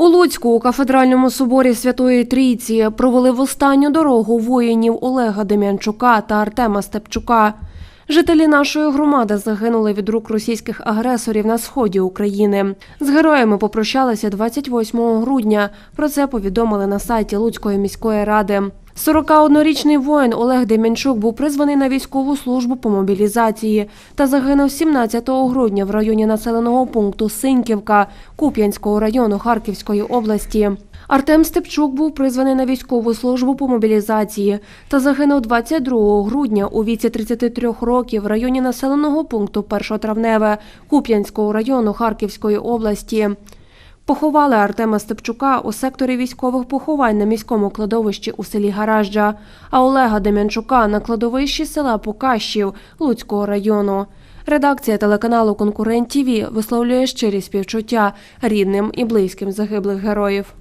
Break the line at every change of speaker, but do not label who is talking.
У Луцьку у кафедральному соборі Святої Трійці провели в останню дорогу воїнів Олега Дем'янчука та Артема Степчука. Жителі нашої громади загинули від рук російських агресорів на сході України. З героями попрощалися 28 грудня. Про це повідомили на сайті Луцької міської ради. 41-річний воїн Олег Дем'янчук був призваний на військову службу по мобілізації та загинув 17 грудня в районі населеного пункту Синьківка Куп'янського району Харківської області. Артем Степчук був призваний на військову службу по мобілізації та загинув 22 грудня у віці 33 років в районі населеного пункту Першотравневе Куп'янського району Харківської області. Поховали Артема Степчука у секторі військових поховань на міському кладовищі у селі Гаражджа, а Олега Дем'янчука на кладовищі села Покащів Луцького району. Редакція телеканалу Конкурент ТІВІ висловлює щирі співчуття рідним і близьким загиблих героїв.